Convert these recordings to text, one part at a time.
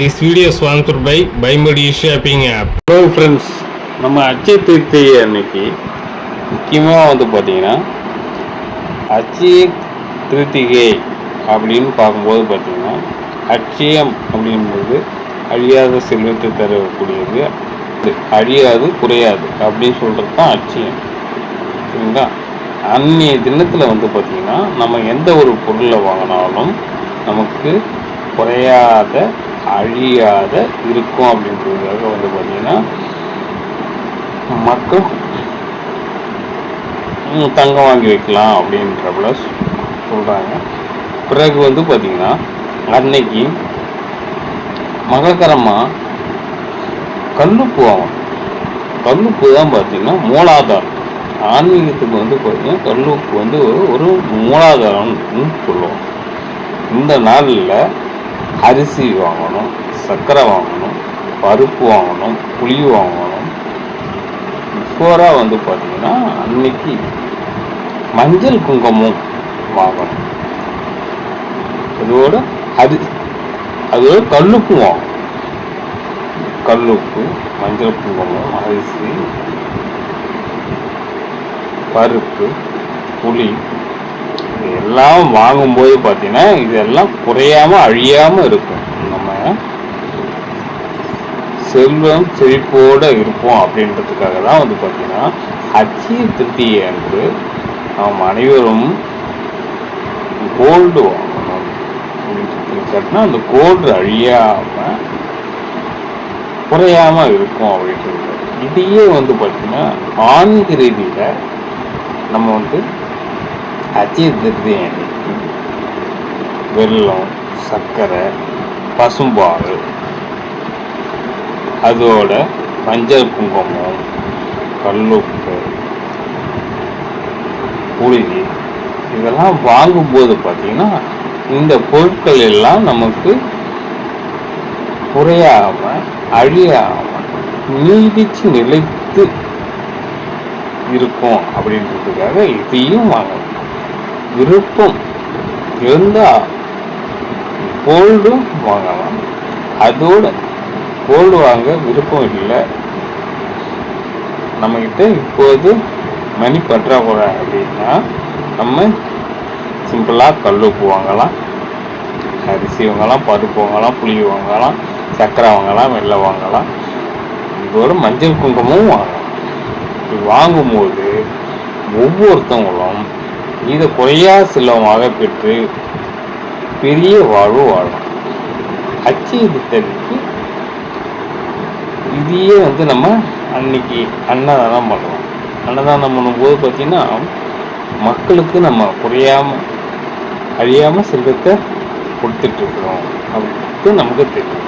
This video sponsor by by Bimedi Shopping app. Hello friends நம்ம அச்சய திருப்தியை அன்னைக்கு முக்கியமாக வந்து பார்த்தீங்கன்னா அச்சய திருத்திகை அப்படின்னு பார்க்கும்போது பார்த்தீங்கன்னா அச்சயம் அப்படின்றது அழியாத செல்வத்தை தரக்கூடியது. அழியாது குறையாது அப்படின்னு சொல்கிறது தான் அச்சயம் சரிங்களா? அன்னைய தினத்தில் வந்து பார்த்திங்கன்னா நம்ம எந்த ஒரு பொருளை வாங்கினாலும் நமக்கு குறையாத அழியாத இருக்கும் அப்படின்றதுக்காக வந்து பார்த்திங்கன்னா மக்கள் தங்கம் வாங்கி வைக்கலாம் அப்படின்றப்பல சொல்கிறாங்க பிறகு வந்து பார்த்திங்கன்னா அன்னைக்கு மகக்கரமாக கல்லுப்பு ஆகும் கல்லுப்பு தான் பார்த்திங்கன்னா மூலாதாரம். ஆன்மீகத்துக்கு வந்து பார்த்திங்கன்னா கல்லுப்பு வந்து ஒரு மூலாதாரம்னு சொல்லுவோம். இந்த நாளில் அரிசி வாங்கணும் சர்க்கரை வாங்கணும் பருப்பு வாங்கணும் புளி வாங்கணும். பிஃபோராக வந்து பார்த்தீங்கன்னா அன்னைக்கு மஞ்சள் குங்குமம் வாங்கணும். அதோட அது அதோட கல்லுப்பு வாங்கணும். கல்லுப்பு மஞ்சள் குங்குமம் அரிசி பருப்பு புளி எல்லாம் வாங்கும்போது பார்த்தீங்கன்னா இதெல்லாம் குறையாம அழியாம இருக்கும். நம்ம செல்வம் செழிப்போட இருப்போம் அப்படின்றதுக்காக தான் வந்து பார்த்தீங்கன்னா அச்சய திருத்தியை அன்று நாம் அனைவரும் கோல்டு வாங்கணும் அப்படின்றதுக்காட்டினா அந்த கோல்டு அழியாம குறையாம இருக்கும் அப்படின்றது இதையே வந்து பார்த்தீங்கன்னா ஆன்மீக ரீதியில நம்ம வந்து அச்சய வெல்லம் சர்க்கரை பசும்பால் அதோட மஞ்சள் குங்குமம் கல்லுப்பு புளி இதெல்லாம் வாங்கும்போது பார்த்தீங்கன்னா இந்த பொருட்கள் எல்லாம் நமக்கு குறையாம அழியாமல் நீடித்து நிலைத்து இருக்கும் அப்படின்றதுக்காக இதையும் வாங்கணும். விருப்பம் இருந்தால் கோல்டும் வாங்கலாம். அதோட கோல்டு வாங்க விருப்பம் இல்லை. நம்மக்கிட்ட இப்போது மணி பற்றாக்குறை அப்படின்னா நம்ம சிம்பிளாக கல்லுப்பு வாங்கலாம். அரிசி வாங்கலாம் பருப்பு வாங்கலாம் புளி வாங்கலாம் சர்க்கரை வாங்கலாம் வெள்ளை வாங்கலாம். இதோட மஞ்சள் குங்குமமும் வாங்கலாம். இப்படி வாங்கும்போது ஒவ்வொருத்தவங்களும் இதை குறையா செல்வமாக பெற்று பெரிய வாழ்வு வாழலாம் அச்சய திட்டத்துக்கு இதையே வந்து நம்ம அன்னைக்கு அன்னதானம் பண்ணலாம் அன்னதானம் பண்ணும்போது பார்த்தீங்கன்னா மக்களுக்கு நம்ம குறையாம அழியாமல் செல்வத்தை கொடுத்துட்ருக்குறோம். அப்படின்ட்டு நமக்கு தெரியும்.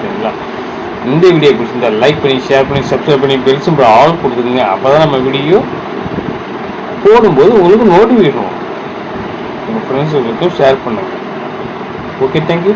சரிங்களா? இந்த வீடியோ பிடிச்சிருந்தா லைக் பண்ணி ஷேர் பண்ணி சப்ஸ்கிரைப் பண்ணி பெருசும் சிம்பிள் ஆல் கொடுத்துருங்க அப்போ தான் நம்ம வீடியோ போடும்போது உங்களுக்கு நோட்டிஃபிகேஷன் வரும். உங்கள் ஃப்ரெண்ட்ஸுகளுக்கும் ஷேர் பண்ணுங்கள் ஓகே தேங்க்யூ